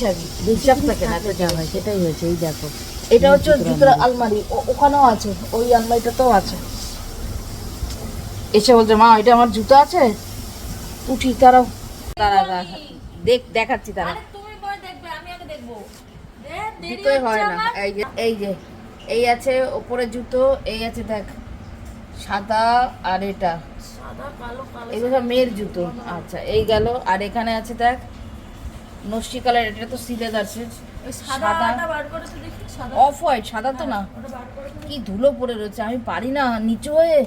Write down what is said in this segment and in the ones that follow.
Sari disturb থাকে না তো যা হয় সেটাই হয়েছে এই দেখো। এটা হচ্ছে জুতোর আলমারি। ও- ওখানেও আছে ওই আলমারিটাতেও আছে। এসে বলছে মা এটা আমার জুতো আছে? উঠি তারাও তারা তারা দেখ দেখাচ্ছি তারা তুমি পরে দেখবে আমি আগে দেখব। দে, দেরি জুতোই হয় না। এই যে এই যে এই আছে ওপরে জুতো এই আছে দেখ সাদা আর এটা। সাদা কালো কালো এগুলো সব মেয়ের জুতো। আচ্ছা এই গেল। আর এখানে আছে দেখ নস্টি কালার এটা তো সিলেদার আছে। সাদা সাদাটা বার করে তো দেখি সাদা। অফ হোয়াইট সাদা তো না। তো কি ধুলো পড়ে রয়েছে আমি পারি না নিচু হয়ে।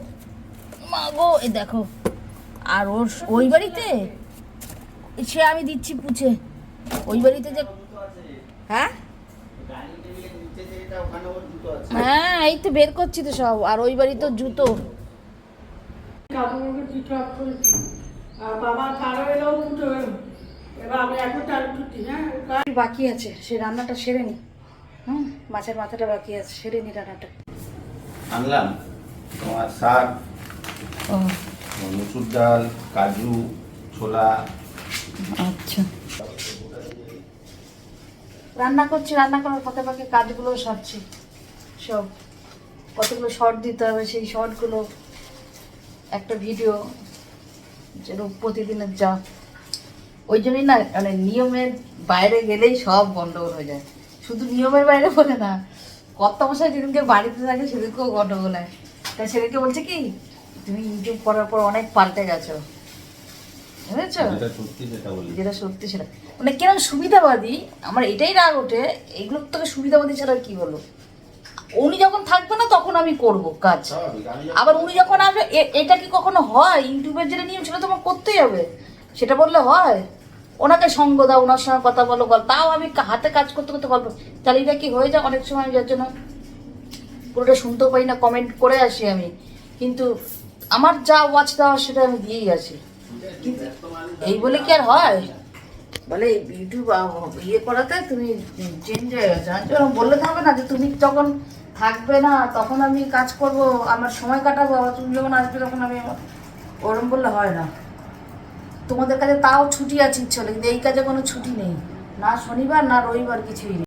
মা গো এই দেখো। আর ওর ওই বাড়িতে? সে আমি দিচ্ছি পুছে। ওই বাড়িতে যে হ্যাঁ? হ্যাঁ এই তো বের করছি তো সব। আর ওই বাড়ি তো জুতো। বাবা কারও এলো দুটো এলো এবার আমি এখন চালু ছুটি হ্যাঁ বাকি আছে সে রান্নাটা সেরে নি। হুম মাছের মাথাটা বাকি আছে সেরে নি রান্নাটা। আনলাম। তোমার শাক ও। মুসুর ডাল কাজু ছোলা। আচ্ছা। রান্না করছি রান্না করার ফাঁকে ফাঁকে কাজগুলো সারছি সব। কতগুলো শর্ট দিতে হবে সেই শর্টগুলো একটা ভিডিও যেরকম প্রতিদিনের যা ওই জন্যই না মানে নিয়মের বাইরে গেলেই সব গন্ডগোল হয়ে যায়। শুধু নিয়মের বাইরে বলে না কত মশাই যেদিনকে বাড়িতে থাকে সেদিনকেও গন্ডগোল হয়। তাই সেদিনকে বলছে কি তুমি ইউটিউব করার পর অনেক পাল্টে গেছো। বুঝেছ? যেটা সত্যি সেটা মানে কিরম সুবিধাবাদী আমার এটাই রাগ ওঠে এগুলো তোকে সুবিধাবাদী ছাড়া কি বলো উনি যখন থাকবে না তখন আমি করব কাজ। আবার উনি যখন আসবে এটা কি কখনো হয়? ইউটিউবের যেটা নিয়ম সেটা তোমার করতেই হবে। সেটা বললে হয়? ওনাকে সঙ্গ দাও, ওনার সঙ্গে কথা বলো গল্প তাও আমি হাতে কাজ করতে করতে গল্প তাহলে এটা কি হয়ে যায়? অনেক সময় আমি যার জন্য পুরোটা শুনতেও পারি না কমেন্ট করে আসি আমি। কিন্তু আমার যা ওয়াচ দেওয়া সেটা আমি দিয়েই আসি। এই বলে কি আর হয়? বলে ইউটিউব ইয়ে করাতে তুমি চেঞ্জ হয়ে গেছো। আমি বললে তো হবে না যে, তুমি যখন থাকবে না, তখন আমি কাজ করব, আমার সময় কাটাবো তুমি যখন আসবে, তখন আমি ওরম বললে হয় না। তোমাদের কাছে তাও ছুটি আছে ইচ্ছে হলে, কিন্তু এই কাজে কোনো ছুটি নেই। না শনিবার, না রবিবার কিছুই নেই।